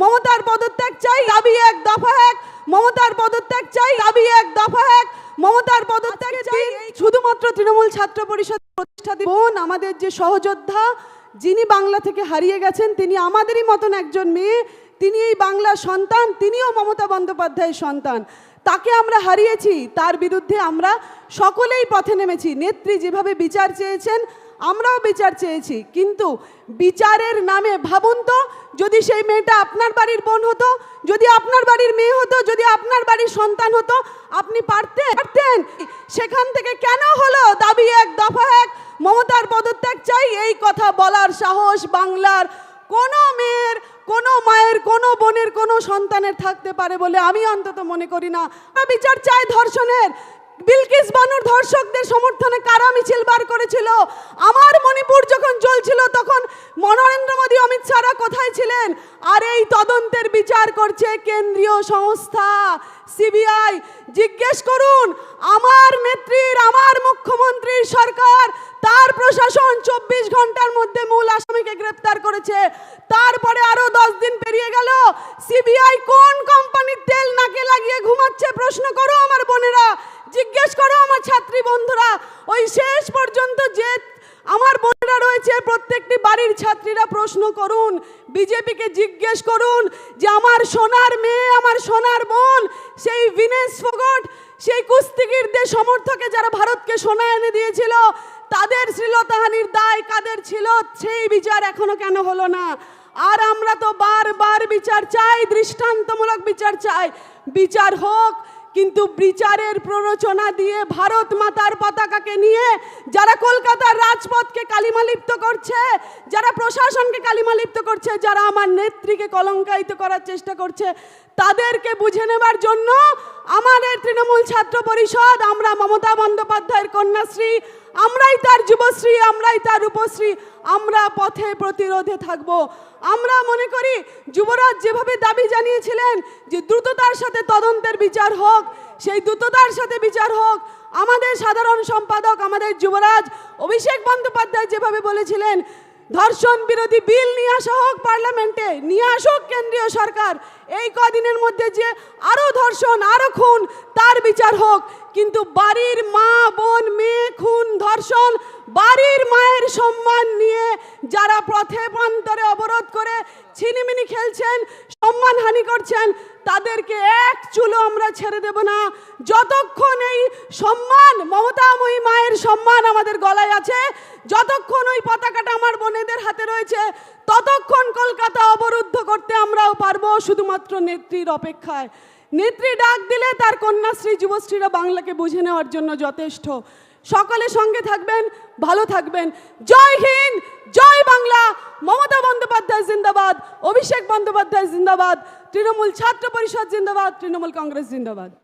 মমতার পদত্যাগ চাই দাবি এক দফা এক। মমতার পদত্যাগ চাই দাবি এক দফা এক। মমতার পদত্যাগ চাই শুধুমাত্র তৃণমূল ছাত্র পরিষদ প্রতিষ্ঠা। বোন আমাদের যে সহযোদ্ধা যিনি বাংলা থেকে হারিয়ে গেছেন তিনি আমাদেরই মতন একজন মেয়ে। তিনি এই বাংলার সন্তান, তিনিও মমতা বন্দ্যোপাধ্যায়ের সন্তান। তাকে আমরা হারিয়েছি, তার বিরুদ্ধে আমরা সকলেই পথে নেমেছি। নেত্রী যেভাবে বিচার চেয়েছেন, আমরাও বিচার চেয়েছি। কিন্তু বিচারের নামে ভাবুন তো, যদি সেই মেয়েটা আপনার বাড়ির বোন হতো, যদি আপনার বাড়ির মেয়ে হতো, যদি আপনার বাড়ির সন্তান হতো, আপনি পারতেন? পারতেন? সেখান থেকে কেন হলো? দাবি এক, দফা এক, মমতার পদত্যাগ চাই, এই কথা বলার সাহস বাংলার কোনো মেয়ের কোনো মায়ের, কোনো বোনের, কোনো সন্তানের থাকতে পারে বলে আমি অন্তত মনে করি না। বিচার চাই ধর্ষণের। বিলকিস বানুর ধর্ষকদের সমর্থনে কারা মিছিল বার করেছিল? আমার মণিপুর যখন চলছিল তখন নরেন্দ্র মোদী, অমিত শাহরা কোথায় ছিলেন? আর এই তদন্তের বিচার করছে কেন্দ্রীয় সংস্থা, সিবিআই। জিজ্ঞেস করুন, আমার নেত্রীর, আমার মুখ্যমন্ত্রীর সরকার, তার প্রশাসন চব্বিশ ঘণ্টার মধ্যে মূল আসামিকে গ্রেপ্তার করেছে। তারপরে আরও দশ দিন পেরিয়ে গেল। সিবিআই কোন কোম্পানির তেল নাকে লাগিয়ে ঘুমাচ্ছে? প্রশ্ন করো আমার বোনেরা, জিজ্ঞেস করো আমার ছাত্রী বন্ধুরা। ওই শেষ পর্যন্ত যে আমার বোনেরা রয়েছে, প্রত্যেকটি বাড়ির ছাত্রীরা প্রশ্ন করুন, বিজেপিকে জিজ্ঞেস করুন যে আমার সোনার মেয়ে, আমার সোনার বোন, সেই বিনেশ ফোগট, সেই কুস্তিগিরদের সমর্থকে যারা ভারতকে সোনা এনে দিয়েছিল, তাদের শ্লীলতাহানির দায় কাদের ছিল? সেই বিচার এখনও কেন হলো না? আর আমরা তো বারবার বিচার চাই, দৃষ্টান্তমূলক বিচার চাই। বিচার হোক, কিন্তু বিচারের প্ররোচনা দিয়ে ভারত মাতার পতাকাকে নিয়ে যারা কলকাতার রাজপথকে কালিমালিপ্ত করছে, যারা প্রশাসনকে কালিমালিপ্ত করছে, যারা আমার নেত্রীকে কলঙ্কায়িত করার চেষ্টা করছে, তাদেরকে বুঝে নেবার জন্য আমাদের তৃণমূল ছাত্র পরিষদ, আমরা মমতা বন্দ্যোপাধ্যায়ের কন্যাশ্রী, আমরাই তার যুবশ্রী, আমরাই তার রূপশ্রী, আমরা পথে প্রতিরোধে থাকব। আমরা মনে করি যুবরাজ যেভাবে দাবি জানিয়েছিলেন যে দ্রুততার সাথে তদন্তের বিচার হোক, সেই দ্রুততার সাথে বিচার হোক, আমাদের সাধারণ সম্পাদক, আমাদের যুবরাজ অভিষেক বন্দ্যোপাধ্যায় যেভাবে বলেছিলেন ধর্ষণ বিরোধী বিল নিয়ে আসা হোক পার্লামেন্টে, নিয়ে আসুক কেন্দ্রীয় সরকার, এই কদিনের মধ্যে যে আরও ধর্ষণ আরও খুন, তার বিচার হোক। কিন্তু বাড়ির মা, বোন, মেয়ে, খুন, ধর্ষণ বাড়ির মায়ের সম্মান নিয়ে যারা পথে প্রান্তরে অবরোধ করে ছিনিমিনি খেলছেন, সম্মানহানি করছেন, তাদেরকে এক চুলো আমরা ছেড়ে দেব না। যতক্ষণ এই সম্মান, মমতাময়ী মায়ের সম্মান আমাদের গলায় আছে, যতক্ষণ ওই পতাকাটা আমার বোনেদের হাতে রয়েছে, ততক্ষণ কলকাতা অবরুদ্ধ করতে আমরাও পারব শুধুমাত্র নেত্রীর অপেক্ষায়। নেত্রী ডাক দিলে তার কন্যাশ্রী যুবশ্রীরা বাংলাকে বুঝে নেওয়ার জন্য যথেষ্ট। সকলে সঙ্গে থাকবেন, ভালো থাকবেন। জয় হিন্দ, জয় বাংলা। মমতা বন্দ্যোপাধ্যায় জিন্দাবাদ, অভিষেক বন্দ্যোপাধ্যায় জিন্দাবাদ, তৃণমূল ছাত্র পরিষদ জিন্দাবাদ, তৃণমূল কংগ্রেস জিন্দাবাদ।